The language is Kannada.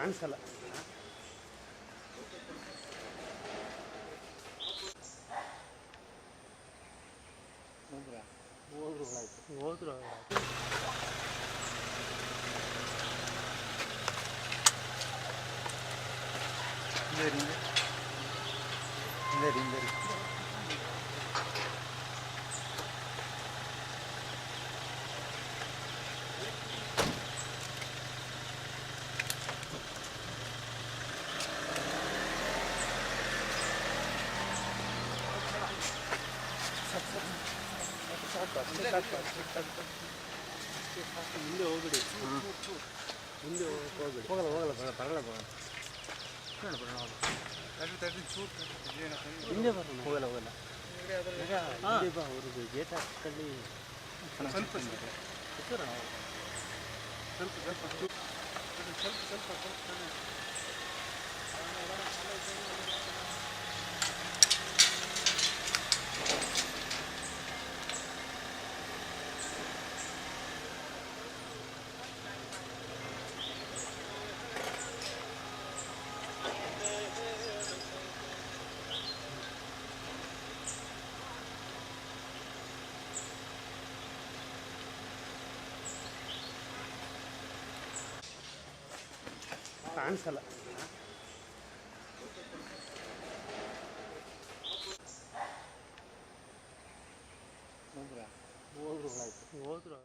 ಕಾಣಿಸಲ್ಲ ಹೋದ್ರು ಹೋದ್ರು ಮುಂದೆ ಹೋಗ್ಬಿಡಿ ಮುಂದೆ ಹೋಗ್ಬಿಡಿ ಹೋಗಲ್ಲ ಹೋಗಲ್ಲ ಬರಲ್ಲ ಬರಲ್ಲ ಬರಲ್ಲ ಹಿಂದೆ ಬರೋಣ ಹೋಗಲ್ಲ ಹೋಗಲ್ಲ ಅವ್ರಿಗೆ ಗೇಟ್ ಹಾಕಲ್ಲಿ ಸ್ವಲ್ಪ ಸ್ವಲ್ಪ ಸ್ವಲ್ಪ ಸ್ವಲ್ಪ ಸ್ವಲ್ಪ ಕಾಣಿಸಲ್ಲ. ಹೋದ್ರು? ಹೋದ್ರು